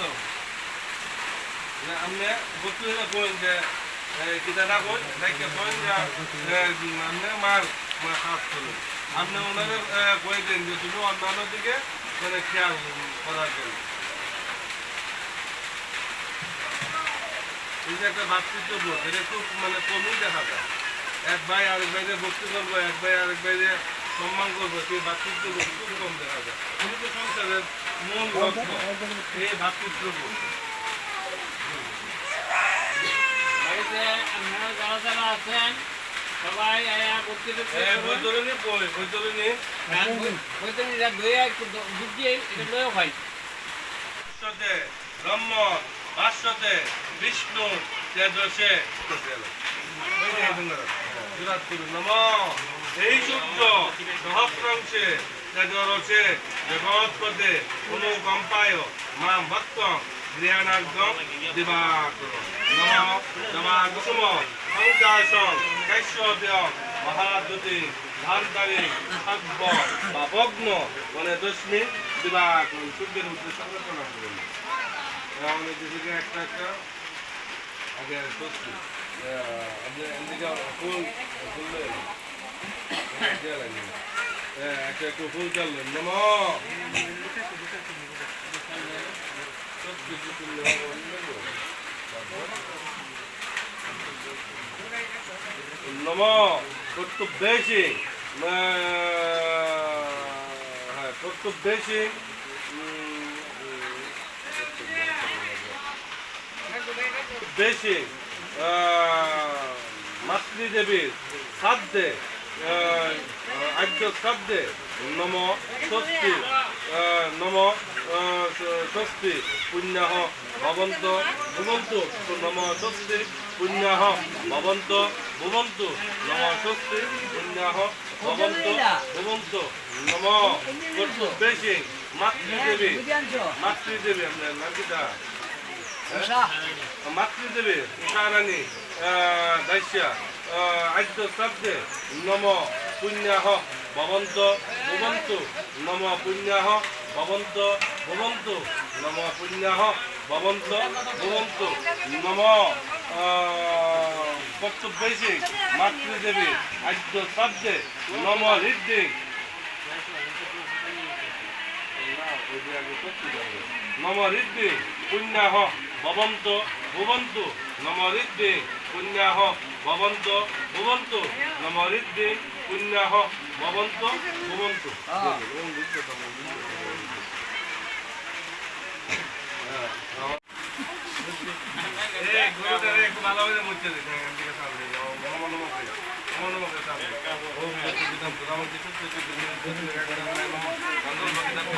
দাও না, আপনি বক্তৃতা যে কিতা কই দেখে মার কাজ করুন আপনি ওনাদের কয়ে দেন যে তুমি অন্যান্য দিকে মানে খেয়াল করার জন্য। এই যে একটা ভাতৃত্ব এটা খুব মানে কমই দেখা যায়। এক ভাই আরেক ভাইকে ভক্তি করব এক ভাই আরেক ভাইকে সম্মান করব সেই ভাতৃত্ব বোধ খুব কম দেখা যায়? কিন্তু তো সংসারের মূল লক্ষ্য এই ভাতৃত্ব বোধ বাড়িতে আপনারা যারা যারা আছেন সবাই আয়া বক্তৃতা বৈতরণী বৈতরণী বৈতরণীরা দইয়া একটু দুধ দিয়ে এটা লয়েও খাই। ভাষ্যতে ব্রহ্ম ভাষ্যতে বিষ্ণু তেজসে। নম। এই সূর্য সহস্রাংশে তেজরসে জগৎপদে অনুকম্পায় মাম ভক্ত গৃহাণার্গম দিবাকর নম নমাকুসুম সংকাশং কৈশ্যব্যম মহাদ্যুতি ধান্তারি সব্য বা ভগ্ন মানে দশমী দিবাকর সূর্যের উদ্দেশ্যে একটা একটা, আগে এদিকে নম হ্যাঁ কর্তব্যেশি বেশি মাতৃদেবীর খাদ্যে আদ্য খাদ্যে নম স্বস্তি নম স্বস্তি পুণ্যাহ ভবন্ত ভুবন্তু নম স্বস্তি পুণ্যাহ ভবন্ত ভুবন্তু নম স্বস্তি পুণ্যাহ ভবন্ত ভুবন্তু নম বেশি মাতৃদেবী মাতৃদেবী আপনার নাম কিটা মাতৃদেবী উষারানী দাস্যা। আদ্য শব্দে নম পুণ্যাহ ভবন্ত ভবন্তু। নম পুণ্যাহ ভবন্ত ভবন্তু। নম পুণ্যাহ ভবন্ত ভবন্তু। নম কর্তব্যৈষী মাতৃদেবী, আদ্য শব্দে নম হৃদ্দি নম হৃদ্দি পুণ্যাহ ভবন্ত ভুবন্তু। নম হৃদ্দি পুণ্যাহ ভবন্ত ভুবন্তু। নম হৃদ্দি পুণ্যাহ ভবন্ত ভুবন্তু। ভালোভাবে মুছে এখান থেকে সামনে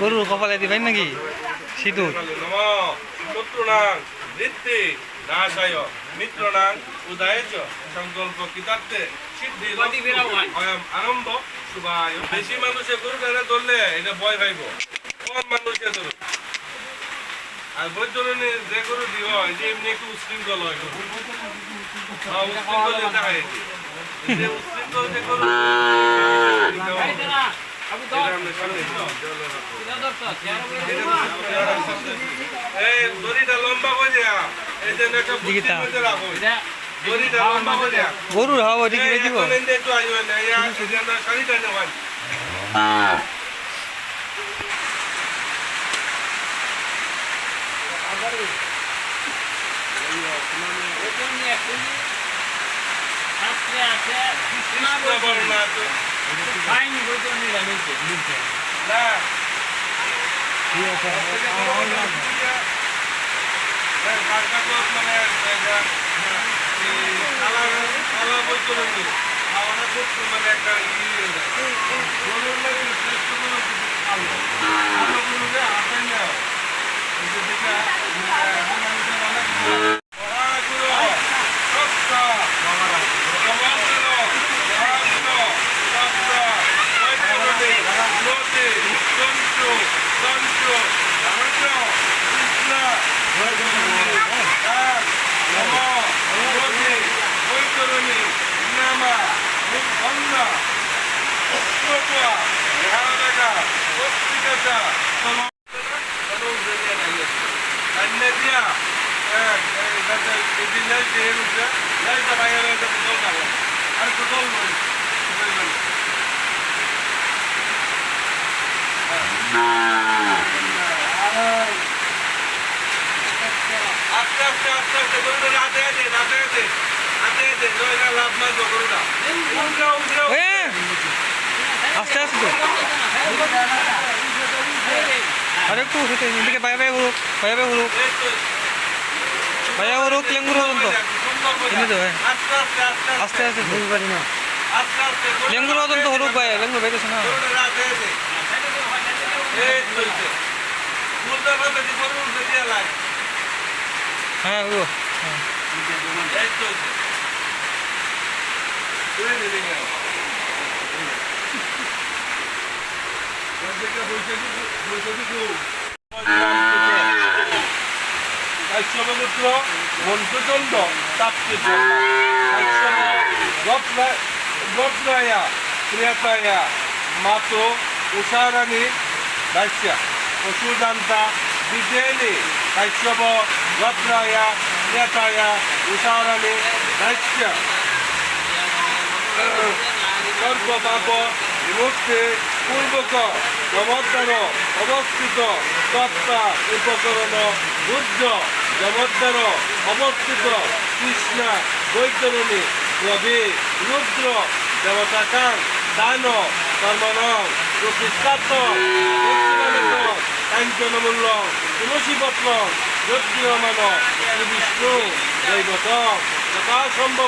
গরুর কপালে দিবেন নাকি? সিঁদুর। নম। শত্রুনাং বৃত্তি নাশায়। মিত্রনাং উদয় চ সংকল্প কিতার্থে সিদ্ধি হয়। অয়ম আরম্ভ শুভায় বেশি মানুষে গরু গাড়ে ধরলে এটা ভয় পাইব কম মানুষে ধরুন আর বৈতরণী যে গরু দিও যে এমনি একটু উশৃঙ্খল হয় হ্যাঁ, উশৃঙ্খল এটা হয়। যে উশৃঙ্খল গরু। দরকার চেয়ার এই দড়িটা লম্বা করে দেয়া। এই যে একটা বুদ্ধি রাখো। গরুর হওয়া ওইটা কি এই দিব শাস্ত্রে আছে একটা ই হয়ে যায়। গরুর লাগে শ্রেষ্ঠ কোনো কিছু খালো। কালো গরুকে হাতে নেও। এই যে যেটা, মানে এখন আমি তো অনেক মহাগুরু, সত্য, সমাজের, মহাগুরু, সত্য, বৈতরণী, নদী, চঞ্চু, চঞ্চু, রামচ, কৃষ্ণ, বৈতরণী, এক, নম, নদী, বৈতরণী, নামা, মুখন্না, উত্তরপা, এই লাইট দিয়ে রুখে লাইটটা বাইরে যাতে জল কালো আর একটু জল নয়। আস্তে আস্তে আস্তে আস্তে গরুটা রাতে আছে রাতে আছে হাতে আছে জয়টা লাভ মারবো গরুটা। উঠে উঠে এ আস্তে আস্তে। তো আর একটু উঠে এদিকে বাইরে বাইরে ঘুরুক বাইরে বাইরে তো বাইরে লেঙ্গুর পর্যন্ত এমনি তো, হ্যাঁ। আস্তে আস্তে তো। আস্তে আস্তে লেঙ্গুর পর্যন্ত হরুক বাইরে লেঙ্গুর বাইরেছে না গরুটা রাতে আছে এই তো এই তো। ফুলটা রাতে যে গরু উঠে দিয়ে লাগে হ্যাঁ ও এই তো। তুলে নিবি না। কাশ্যপপুত্র মন্ত্রচন্ড তাপ্তি কাশ্যপ গপ্রায়া প্রিয়তায়া মাতো উষারানী দাস্যা পশুদান্তা বিজয়নী কাশ্যপ গপ্রায়া প্রিয়তায়া উষারানী দাস্যা সর্ব পাপ বিমুক্তি পূর্বক জমদ্দার অবস্থিত তত্তা উপকরণ বুদ্ধ জমদ্দার অবস্থিত কৃষ্ণা বৈতরণী রবি রুদ্র দেবতাকাং দান কর্মণ প্রতিষ্ঠাত্ম কাঞ্চনমূল্য তুলসীপত্র যজ্ঞমান শ্রী বিষ্ণু দৈবত যথা সম্ভব